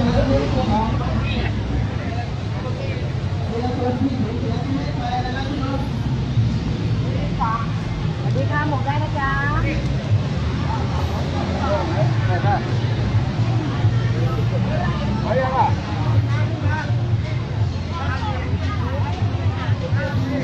สวัสดีค่ะหมกได้นะจ๊ะมี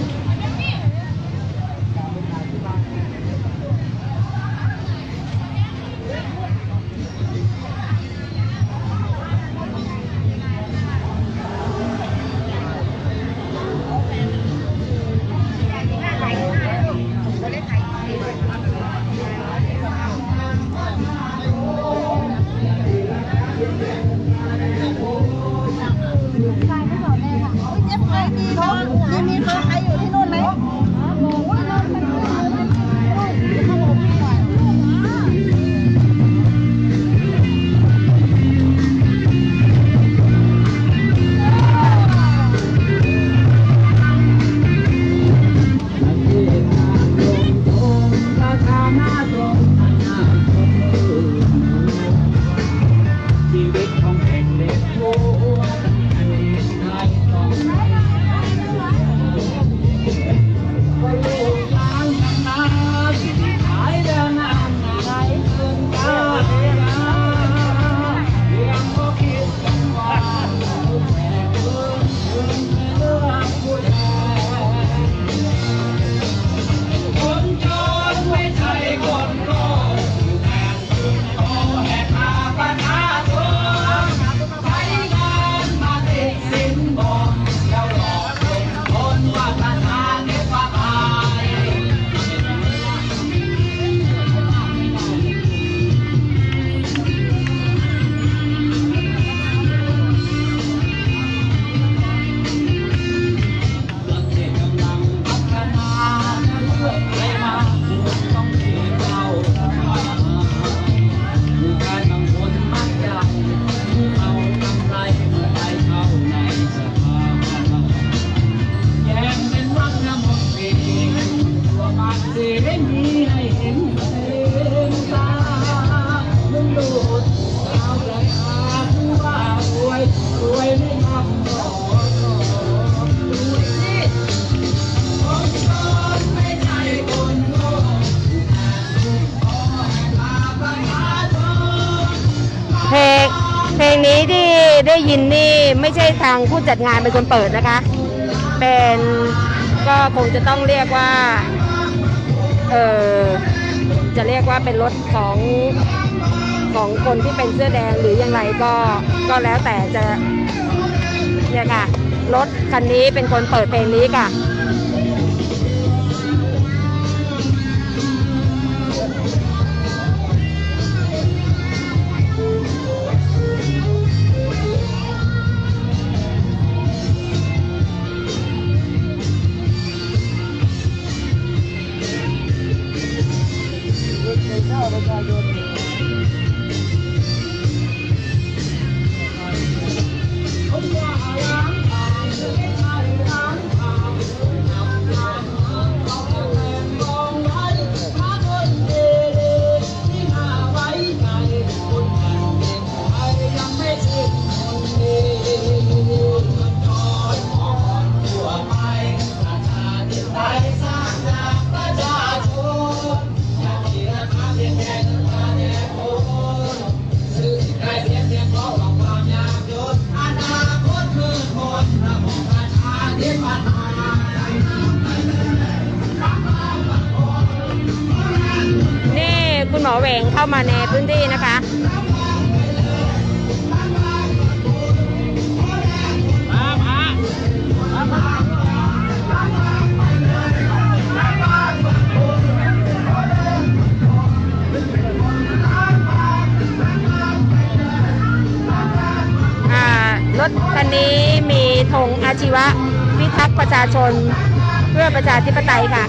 ได้ยินนี่ไม่ใช่ทางผู้จัดงานเป็นคนเปิดนะคะ เป็นก็คงจะต้องเรียกว่า เออจะเรียกว่าเป็นรถของของคนที่เป็นเสื้อแดงหรือยังไงก็ก็แล้วแต่จะเนี่ยค่ะรถคันนี้เป็นคนเปิดเพลงนี้ค่ะ มามาในพื้นที่นะคะอ่ารถคันนี้มีธงอาชีวะพิทักษ์ประชาชน เพื่อประชาธิปไตยค่ะ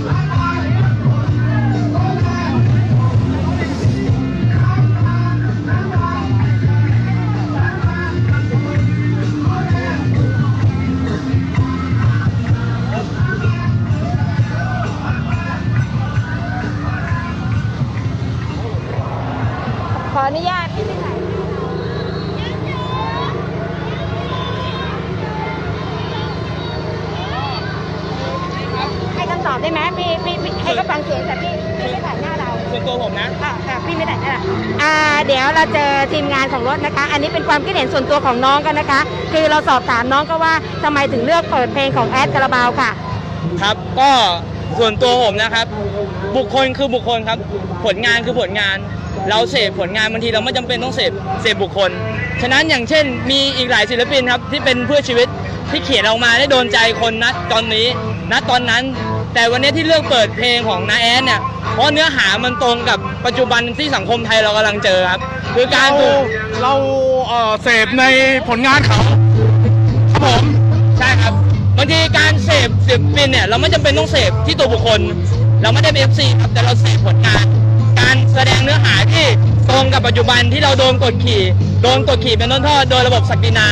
อนุญาตให้คำตอบได้ไหมพี่พี่ให้ก็ฟังเสียงแต่พี่พี่ไม่ถ่ายหน้าเราส่วนตัวผมนะ อ่าค่ะพี่ไม่ถ่ายหน้าอ่าเดี๋ยวเราเจอทีมงานของรถนะคะ อันนี้เป็นความคิดเห็นส่วนตัวของน้องกันนะคะ คือเราสอบถามน้องก็ว่าทำไมถึงเลือกเปิดเพลงของแอดกระบาวค่ะ ครับ ก็ส่วนตัวผมนะครับ บุคคลคือบุคคลครับ ผลงานคือผลงาน เราเสพผลงานบางทีเราไม่จำเป็นต้องเสพเสพบุคคล ฉะนั้นอย่างเช่น มีอีกหลายศิลปินครับที่เป็นเพื่อชีวิตที่เขียนออกมาได้โดนใจคนนะตอนนี้ณตอนนั้น แต่วันนี้ที่เลือกเปิดเพลงของนาแอนเนี่ยเพราะเนื้อหามันตรงกับปัจจุบันที่สังคมไทยเรากำลังเจอครับ คือการเราถูก เราเอ่อเสพในผลงานเขาครับผม ใช่ครับบางทีการเสพศิลปินเนี่ยเราไม่จำเป็นต้องเสพที่ตัวบุคคล เราไม่ได้เป็น FC ครับแต่เราเสพผลงาน การแสดงเนื้อหาที่ตรงกับปัจจุบันที่เราโดนกดขี่ โดนกดขี่เป็นต้นทอดโดยระบบศักดินา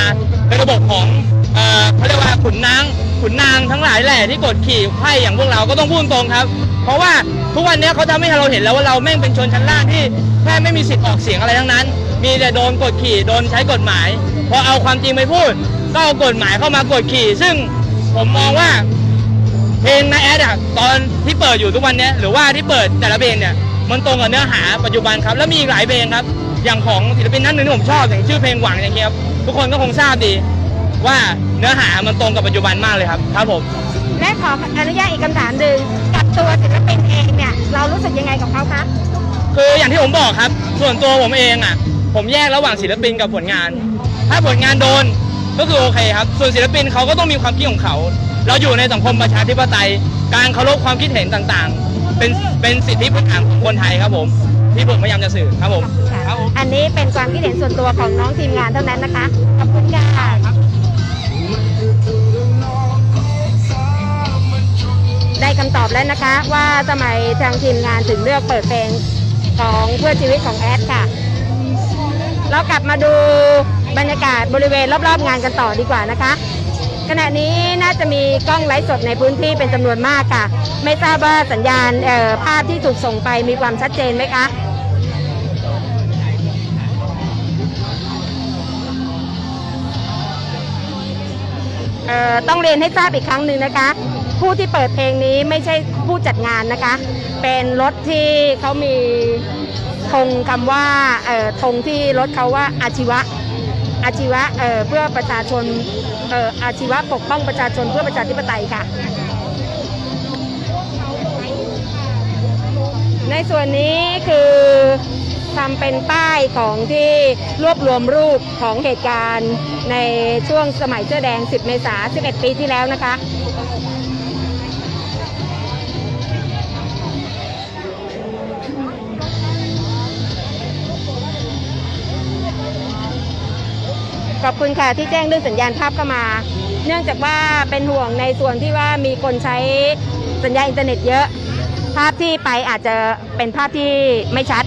เป็นระบบของเอ่อเขาเรียกว่าขุนนางขุนนางทั้งหลายแหล่ที่กดขี่ไพ่อย่างพวกเราก็ต้องพูดตรงครับ เพราะว่าทุกวันนี้เขาทำให้เราเห็นแล้วว่าเราแม่งเป็นชนชั้นล่างที่แค่ไม่มีสิทธิ์ออกเสียงอะไรทั้งนั้น มีแต่โดนกดขี่โดนใช้กฎหมายพอเอาความจริงไปพูด ก็เอากฎหมายเข้ามากดขี่ ซึ่งผมมองว่าเพลงนแอดอะตอนที่เปิดอยู่ทุกวันเนี้ยหรือว่าที่เปิดแต่ละเพลงเนี่ย มันตรงกับเนื้อหาปัจจุบันครับ แล้วมีอีกหลายเพลงครับ อย่างของศิลปินท่านหนึ่งที่ผมชอบอย่างชื่อเพลงหวังอย่างเงี้ยครับทุกคนก็คงทราบดี ว่าเนื้อหามันตรงกับปัจจุบันมากเลยครับ ครับผมและขออนุญาตอีกคำถามหนึ่งกับตัวศิลปินเองเนี่ยเรารู้สึกยังไงกับเขาคะคืออย่างที่ผมบอกครับ ส่วนตัวผมเองอะ ผมแยกระหว่างศิลปินกับผลงาน ถ้าผลงานโดนก็คือโอเคครับ ส่วนศิลปินเขาก็ต้องมีความคิดของเขา เราอยู่ในสังคมประชาธิปไตย การเคารพความคิดเห็นต่างๆ เป็นเป็นสิทธิพื้นฐานของคนไทยครับผมที่ผมพยายามจะสื่อครับผมค่ะครับผมอันนี้เป็นความคิดเห็นส่วนตัวของน้องทีมงานเท่านั้นนะคะ ขอบคุณค่ะได้คำตอบแล้วนะคะ ว่าทำไมทางทีมงานถึงเลือกเปิดเพลงของเพื่อชีวิตของแอดค่ะ เรากลับมาดูบรรยากาศบริเวณรอบๆงานกันต่อดีกว่านะคะ ขณะนี้น่าจะมีกล้องไลฟ์สดในพื้นที่เป็นจำนวนมากค่ะ ไม่ทราบว่าสัญญาณเอ่อภาพที่ถูกส่งไปมีความชัดเจนไหมคะเอ่อต้องเรียนให้ทราบอีกครั้งหนึ่งนะคะ ผู้ที่เปิดเพลงนี้ไม่ใช่ผู้จัดงานนะคะ เป็นรถที่เขามีธงคำว่าเอ่อธงที่รถเขาว่าอาชีวะ อาชีวะเอ่อเพื่อประชาชนเอ่ออาชีวะปกป้องประชาชนเพื่อประชาธิปไตยค่ะ ในส่วนนี้คือทำเป็นป้ายของที่รวบรวมรูปของเหตุการณ์ในช่วงสมัยเสื้อแดง 10 เมษายน 11 ปีที่แล้วนะคะ ขอบคุณค่ะที่แจ้งเรื่องสัญญาณภาพเข้ามา เนื่องจากว่าเป็นห่วงในส่วนที่ว่ามีคนใช้สัญญาณอินเทอร์เน็ตเยอะ ภาพที่ไปอาจจะเป็นภาพที่ไม่ชัด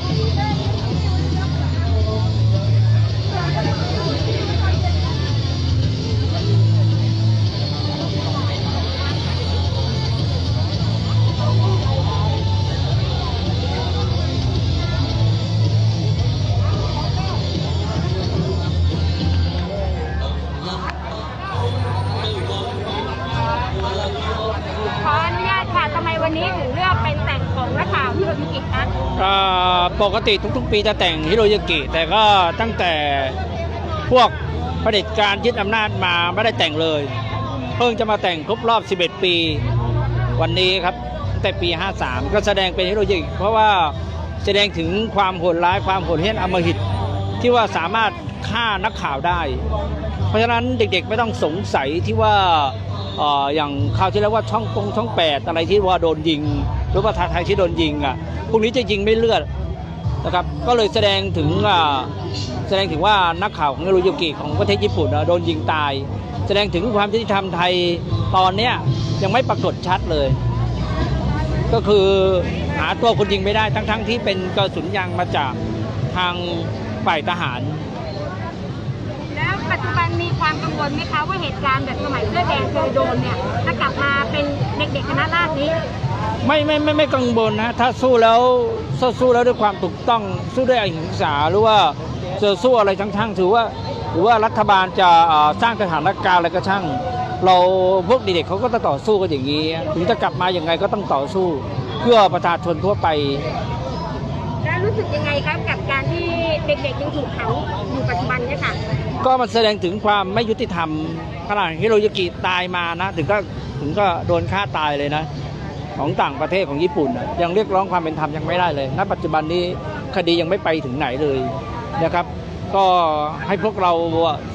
ติทุกๆ ปีจะแต่งฮิโรยากิ แต่ก็ตั้งแต่พวกเผด็จการยึดอำนาจมาไม่ได้แต่งเลย เพิ่งจะมาแต่งครบรอบ 11 ปี วันนี้ครับตั้งแต่ปี 53 ก็แสดงเป็นฮิโรยากิเพราะว่าแสดงถึงความโหดร้ายความโหดเหี้ยมอมหิตที่ว่าสามารถฆ่านักข่าวได้ เพราะฉะนั้นเด็กๆไม่ต้องสงสัยที่ว่าอย่างคราวที่แล้วว่าช่องตรงช่องแปดอะไรที่ว่าโดนยิง หรือว่าทาไทยที่โดนยิงอะพวกนี้จะยิงไม่เลือด นะครับก็เลยแสดงถึงแสดงถึงว่านักข่าวของฮิโรยุกิของประเทศญี่ปุ่นโดนยิงตาย แสดงถึงความยุติธรรมไทยตอนเนี้ยยังไม่ปรากฏชัดเลย ก็คือหาตัวคนยิงไม่ได้ทั้งๆที่เป็นกระสุนยางมาจากทางฝ่ายทหาร แล้วปัจจุบันมีความกังวลไหมคะว่าเหตุการณ์แบบสมัยเสื้อแดงเคยโดนเนี่ยจะกลับมาเป็นเด็กๆคณะราษฎรนี้ ไม่ไม่ไม่ไม่กังวลนะ ถ้าสู้แล้วสู้สู้แล้วด้วยความถูกต้องสู้ด้วยอหิงสาหรือว่าจะสู้อะไรทั้งๆถือว่าหรือว่ารัฐบาลจะเอ่อสร้างสถานการณ์อะไรก็ช่าง เราพวกเด็กๆเขาก็ต้องต่อสู้กันอย่างนี้ ถึงจะกลับมาอย่างไงก็ต้องต่อสู้เพื่อประชาชนทั่วไปแล้วรู้สึกยังไงครับกับการที่เด็กๆยังถูกเผาอยู่ปัจจุบันเนี่ยค่ะก็มันแสดงถึงความไม่ยุติธรรมขนาดฮิโรยุกิตายมานะ ถึงก็ถึงก็โดนฆ่าตายเลยนะ ของต่างประเทศของญี่ปุ่น ยังเรียกร้องความเป็นธรรมยังไม่ได้เลย ณ ปัจจุบันนี้คดียังไม่ไปถึงไหนเลยนะครับ ก็ให้พวกเรา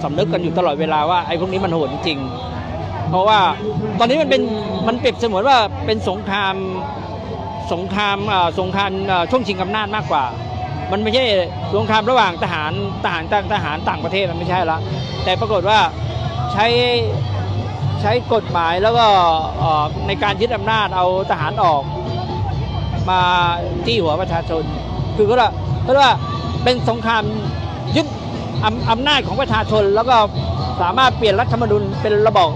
สำนึกกันอยู่ตลอดเวลาว่าไอ้พวกนี้มันโหดจริง เพราะว่าตอนนี้มันเป็นมันเปรียบเสมือนว่าเป็นสงครามสงครามสงครามช่วงชิงอำนาจมากกว่า มันไม่ใช่สงครามระหว่างทหารทหารต่างทหารต่างประเทศมันไม่ใช่ละแต่ปรากฏว่าใช้ ใช้กฎหมายแล้วก็ในการยึดอำนาจเอาทหารออกมาที่หัวประชาชน คือก็ว่าก็ว่าเป็นสงครามยึดอำอำนาจของประชาชน แล้วก็สามารถเปลี่ยนรัฐธรรมนูญเป็นระบอบ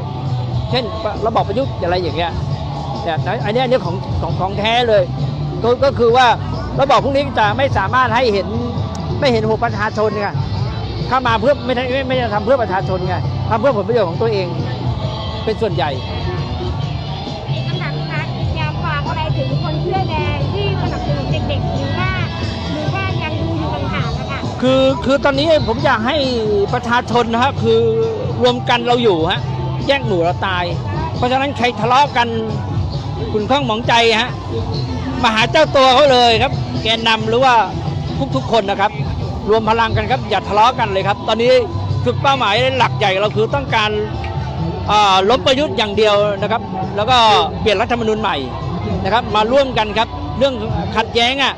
เช่นระบอบประยุทธ์อะไรอย่างเงี้ยเนี่อันนี้อันนี้ของของของแท้เลยก็ก็คือว่าระบอบพวกนี้จะไม่สามารถให้เห็นไม่เห็นหัวประชาชนไงเข้ามาเพื่อไม่ได้ไม่ไม่ทำเพื่อประชาชนไงทำเพื่อผลประโยชน์ของตัวเอง เป็นส่วนใหญ่อีกคำถามนะคะอยากฝากอะไรถึงคนเสื้อแดงที่สนับสนุนเด็กๆหรือว่าหรือว่ายังดูอยู่ห่างๆนะคะคือคือตอนนี้ผมอยากให้ประชาชนนะครับคือรวมกันเราอยู่ฮะแยกหนูเราตาย เพราะฉะนั้นใครทะเลาะกันคุณข้องหมองใจฮะมาหาเจ้าตัวเขาเลยครับ แกนนำหรือว่าทุกๆคนนะครับ รวมพลังกันครับอย่าทะเลาะกันเลยครับ ตอนนี้จุดเป้าหมายหลักใหญ่เราคือต้องการอ่า ล้มประยุทธ์อย่างเดียวนะครับ แล้วก็เปลี่ยนรัฐธรรมนูญใหม่นะครับ มาร่วมกันครับเรื่องขัดแย้งอะ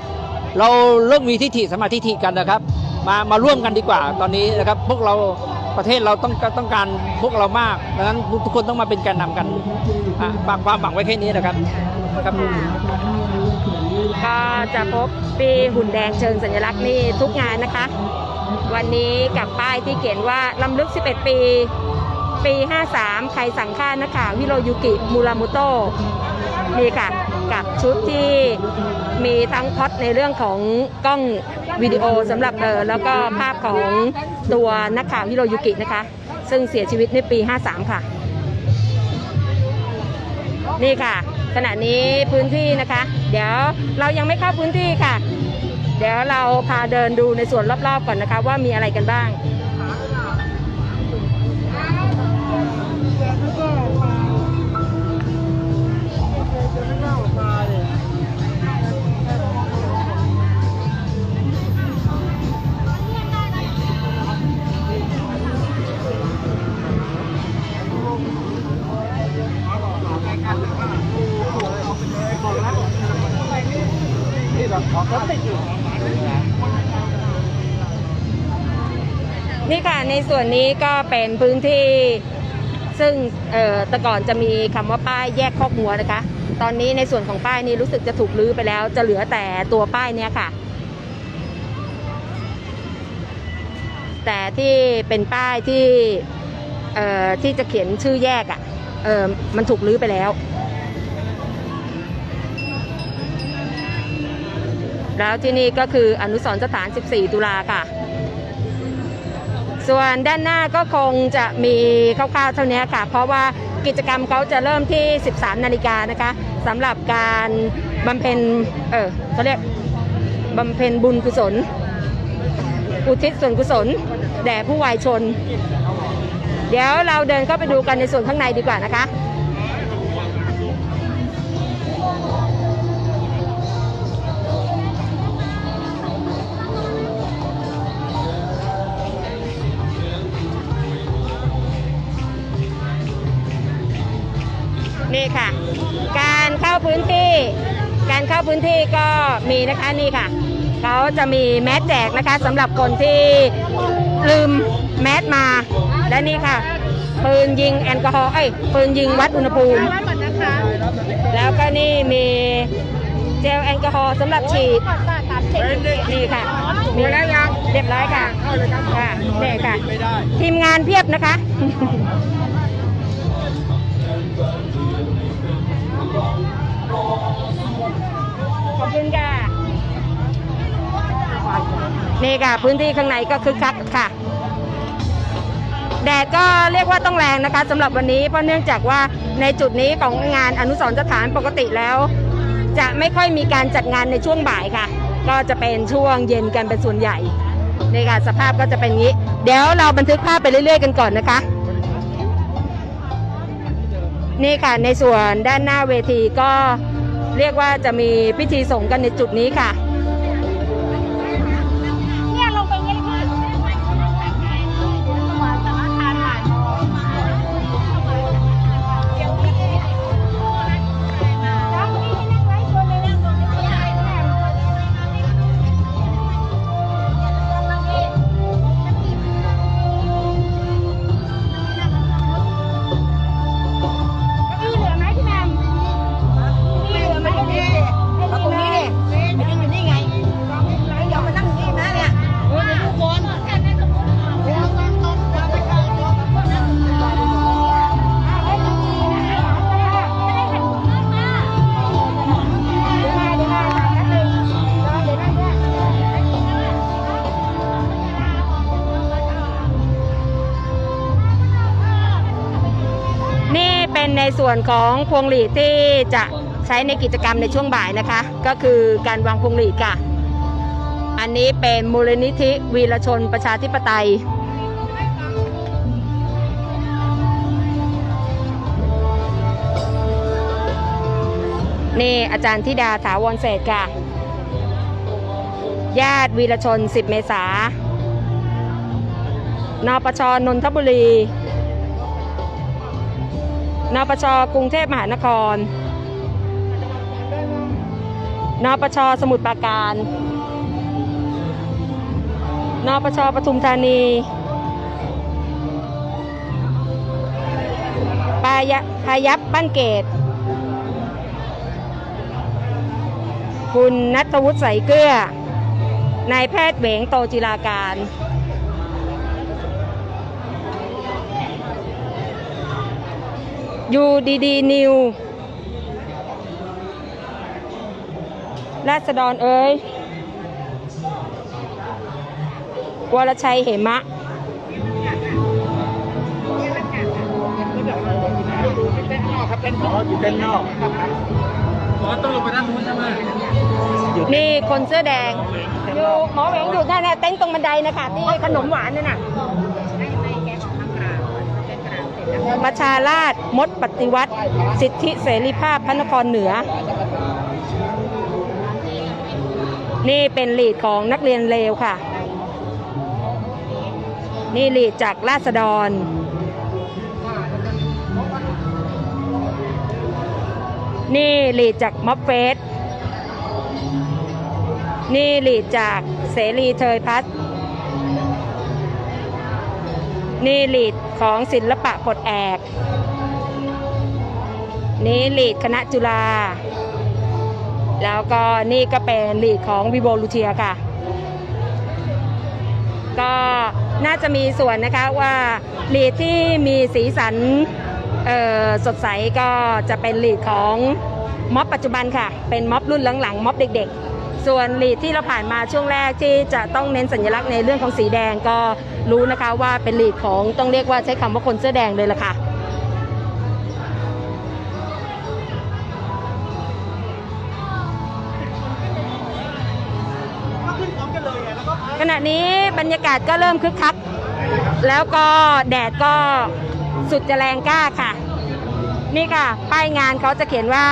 เราเลิกมีทิฏฐิสมาธิฐิกันนะครับ มามาร่วมกันดีกว่าตอนนี้นะครับ พวกเราประเทศเราต้องต้องการพวกเรามากดังนั้นทุกคนต้องมาเป็นแกนนำกันอะฝากความหวังไว้แค่นี้นะครับครับก็จะพบปีหุ่นแดงเชิงสัญลักษณ์นี่ทุกงานนะคะ วันนี้กับป้ายที่เขียนว่าลำลึก 11 ปี ปี 53 ใครสั่งฆ่านักข่าวฮิโรยุกิมูรามุโตนี่ค่ะ กับชุดที่มีทั้งพอดในเรื่องของกล้องวิดีโอสำหรับเออแล้วก็ภาพของตัวนักข่าวฮิโรยุกินะคะ ซึ่งเสียชีวิตในปี 53 ค่ะ นี่ค่ะ ขณะนี้พื้นที่นะคะ เดี๋ยวเรายังไม่เข้าพื้นที่ค่ะ เดี๋ยวเราพาเดินดูในส่วนรอบๆก่อนนะคะ ว่ามีอะไรกันบ้าง นี่ค่ะในส่วนนี้ก็เป็นพื้นที่ซึ่งเออแต่ก่อนจะมีคำว่าป้ายแยกคอกงัวนะคะ ตอนนี้ในส่วนของป้ายนี้รู้สึกจะถูกรื้อไปแล้ว จะเหลือแต่ตัวป้ายเนี้ยค่ะ แต่ที่เป็นป้ายที่เออที่จะเขียนชื่อแยกอะ่ะเออมันถูกรื้อไปแล้ว แล้วที่นี่ก็คืออนุสรณ์สถาน 14 ตุลาค่ะ ส่วนด้านหน้าก็คงจะมีคร่าวๆเท่านี้ค่ะ เพราะว่ากิจกรรมเขาจะเริ่มที่ 13 นาฬิกานะคะสำหรับการบำเพ็ญ เออเขาเรียกบำเพ็ญบุญกุศล อุทิศส่วนกุศล แด่ผู้วายชน เดี๋ยวเราเดินเข้าไปดูกันในส่วนข้างในดีกว่านะคะ การเข้าพื้นที่ก็มีนะคะนี่ค่ะเขาจะมีแมสแจกนะคะสำหรับคนที่ลืมแมสมาและนี่ค่ะปืนยิงแอลกอฮอล์เอ้ยปืนยิงวัดอุณหภูมิ แล้วก็นี่มีเจลแอลกอฮอล์สำหรับฉีดนี่ค่ะมีแล้วยังเรียบร้อยค่ะค่ะนี่ค่ะ ทีมงานเพียบนะคะ ขอบคุณค่ะนี่ค่ะ พื้นที่ข้างในก็คึกคักค่ะ แดดก็เรียกว่าต้องแรงนะคะสำหรับวันนี้เพราะเนื่องจากว่าในจุดนี้ของงานอนุสรณ์สถานปกติแล้ว จะไม่ค่อยมีการจัดงานในช่วงบ่ายค่ะ ก็จะเป็นช่วงเย็นกันเป็นส่วนใหญ่นี่ค่ะสภาพก็จะเป็นงนี้ เดี๋ยวเราบันทึกภาพไปเรื่อยๆกันก่อนนะคะ นี่ค่ะในส่วนด้านหน้าเวทีก็เรียกว่าจะมีพิธีสงกันในจุดนี้ค่ะ วนของพวงหลีดที่จะใช้ในกิจกรรมในช่วงบ่ายนะคะ ก็คือการวางพวงหลีดค่ะ อันนี้เป็นมูลนิธิวีรชนประชาธิปไตยนี่อาจารย์ธิดาถาวรเศรษค่ะ ญาติวีรชน 10 เมษานปชนนทบุรี นปชกรุงเทพมหานคร นปชสมุทรปราการ นปชปทุมธานีปายะพายัพบ้านเกต คุณนัทวุฒิใสเกลือ นายแพทย์เหวงโตจิราการ ยูดีดีนิวราษฎรเอ้ยวรชัยเหมะนี่คนเสื้อแดง อยู่หมอเหวงอยู่นั่นน่ะเต็นท์ตรงบันไดนะคะที่ขนมหวานนั่นน่ะ ประชาราชมดปฏิวัติ สิทธิเสรีภาพพระนครเหนือ นี่เป็นลีดของนักเรียนเลวค่ะ นี่ลีดจากราษฎร นี่ลีดจากม็อบเฟสนี่ลีดจากเสรีเทยพัฒน์นี่ลีด ของศิลปะปลดแอก นี่ลีดคณะจุฬาแล้วก็นี่ก็เป็นลีดของวิโวลูเทียค่ะ ก็น่าจะมีส่วนนะคะว่าลีดที่มีสีสันสดใสก็จะเป็นลีดของม็อบปัจจุบันค่ะ เป็นม็อบรุ่นหลังๆม็อบเด็กๆ ส่วนลีดที่เราผ่านมาช่วงแรกที่จะต้องเน้นสัญลักษณ์ในเรื่องของสีแดงก็รู้นะคะว่าเป็นลีดของต้องเรียกว่าใช้คำว่าคนเสื้อแดงเลยล่ะค่ะขณะนี้บรรยากาศก็เริ่มคึกคัก แล้วก็แดดก็สุดจะแรงกล้าค่ะ นี่ค่ะ ป้ายงานเขาจะเขียนว่า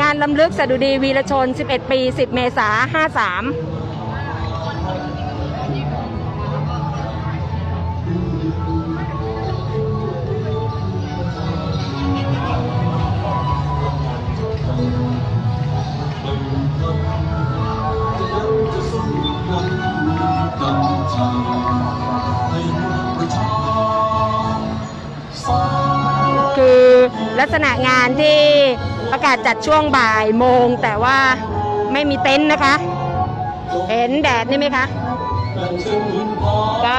งานลำลึกสดุดีวีรชน 11 ปี 10 เมษา53คือลักษณะงานที่ ประกาศจัดช่วงบ่ายโมง แต่ว่าไม่มีเต็นท์นะคะ เห็นแดดนี่ไหมคะ ก็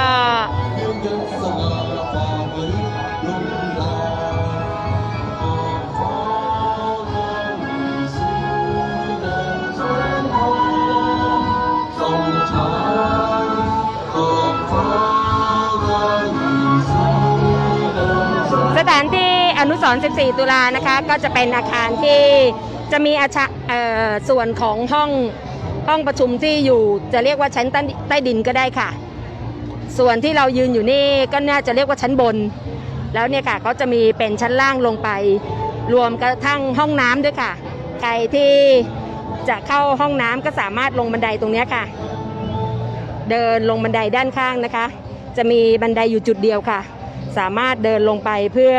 สร 14 ตุลานะคะ ก็จะเป็นอาคารที่จะมีอาชะเอ่อส่วนของห้องห้องประชุมที่อยู่ จะเรียกว่าชั้นใต้ใตดินก็ได้ค่ะ ส่วนที่เรายืนอยู่นี่ก็น่าจะเรียกว่าชั้นบน แล้วเนี่ยค่ะก็จะมีเป็นชั้นล่างลงไป รวมกระทั่งห้องน้ำด้วยค่ะ ใครที่จะเข้าห้องน้ำก็สามารถลงบันไดตรงนี้ค่ะ เดินลงบันไดด้านข้างนะคะ จะมีบันไดอยู่จุดเดียวค่ะ สามารถเดินลงไปเพื่อ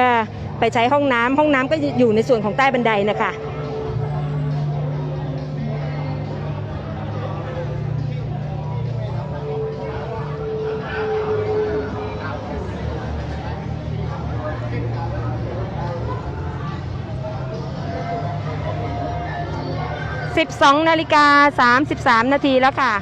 ไปใช้ห้องน้ำห้องน้ำก็อยู่ในส่วนของใต้บันไดนะคะ12นาฬิกา33นาทีแล้วค่ะ